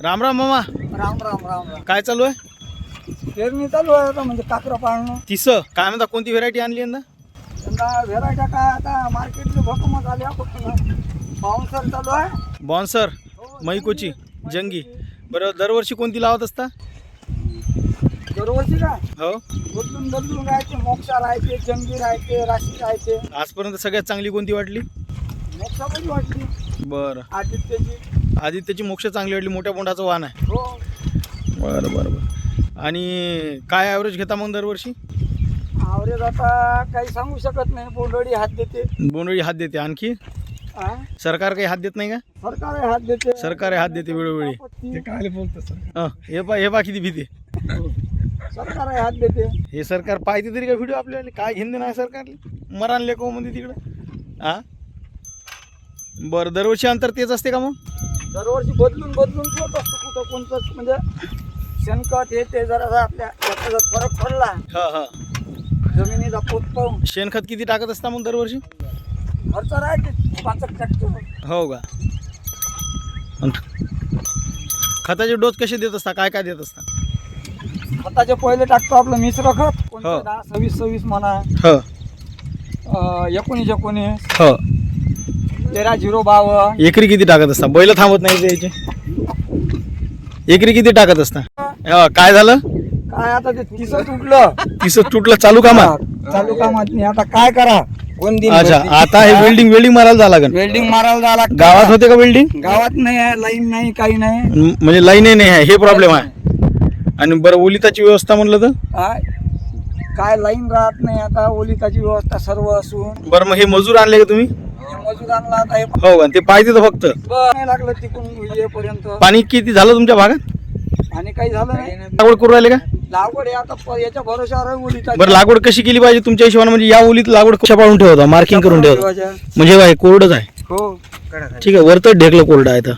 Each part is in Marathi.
राम राम मामा. राम राम राम राम. काय चालू आहे? पेरणी चालू आहे आता म्हणजे काकरा पाळणं. तिस. काय म्हणता कोणती व्हेरायटी आणली यंदा? यंदा व्हेरायट्या काय आता मार्केटचे भोकमत आल्या फक्त पाऊसर चालू आहे. बॉन्सर मैकोची जंगी. बरं दरवर्षी कोणती लावत असता? दरवर्षी काय हो. बदलून बदलून राहायचे मोक्षा राहायचे जंगी राहायचे राशी राहायचे. आजपर्यंत सगळ्यात चांगली कोणती वाटली? मोक्षा पण वाटली. बरं. आदित्यची आदित्यची मोक्ष चांगली वाटली मोठ्या बोंडाचं वाहन आहे. हो. बरं बरं बरं. आणि काय ॲव्हरेज घेता मग दरवर्षी? आवरेज आता काही सांगू शकत नाही बोंडोडी हात देते. बोंडळी हात देते आणखी? सरकार काही हात देत नाही का? सरकार हात देते. सरकार हात देते वेळोवेळी. आपत्ती. काय बोलतो सर हं, हे पा हे पा किती भीती. सरकार हात देते. हे सरकार पाहिजे तरी का व्हिडिओ आपल्याला काय घेणं नाही सरकारले? मरान लेको म्हणजे तिकडं. हा बरं दरवर्षी अंतर तेच असते का मग? दरवर्षी बदलून बदलून ठेवत असतो कुठं कोणतंच म्हणजे शेणखत हे ते जरा आपल्या याचा जर फरक पडला. हा हा. जमिनीचा पोत पाहून. शेणखत किती टाकत असता मग दरवर्षी? खर्च राहते पाच ट्रॅक्टर हो का? अन खताचे डोस कसे देत असता? काय काय देत असता? खताचे पहिले टाकतो आपलं मिश्र खत हो. कोणतं? दहा सव्वीस सव्वीस म्हणा. हो. अं, एकोणीस एकोणीस. हो. तेरा झिरो बावन्न एकरी किती टाकत असता? बैल थांबत नाही ते याचे? एकरी किती टाकत असता? हा, काय झालं? काय आता ते तिसं तुटलं. तिस तुटलं चालू कामा चालू कामात नाही. आता काय करा? कोण दिन अच्छा आता हे वेल्डिंग वेल्डिंग मारायला जावं लागेल वेल्डिंग मारायला जावं लागतं. गावात होते का वेल्डिंग गावात नाही आहे लाईन नाही काही नाही. म्हणजे लाईन नाही आहे हे प्रॉब्लेम आहे. आणि बरं ओलिताची व्यवस्था म्हणलं तर? काय? काय लाईन राहत नाही आता ओलिताची व्यवस्था सर्व असून. बरं मग हे मजूर आणले का तुम्ही? हे आता हे हो का ते पाहिजे तर फक्त. नाही लागलं येईपर्यंत. पाणी किती झालं तुमच्या भागात? आणि काही झालं नाही. लागवड करू राहिले का? लागवड हे आता प- याच्या भरोशावर आहे बरं लागवड कशी केली पाहिजे तुमच्या हिशोबाने? म्हणजे या ओलीत लागवड कशा पाडून ठेवता? मार्किंग करून ठेवता? ठेवायच्या. म्हणजे काय कोरडच आहे. हो. ठीक आहे वरतच ढेकलं कोरडं आहे तर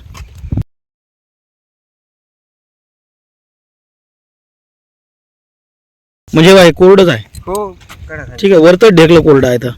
म्हणजे काय कोरडच आहे. हो. ठीक आहे वरतच ढेकलं कोरडं आहे तर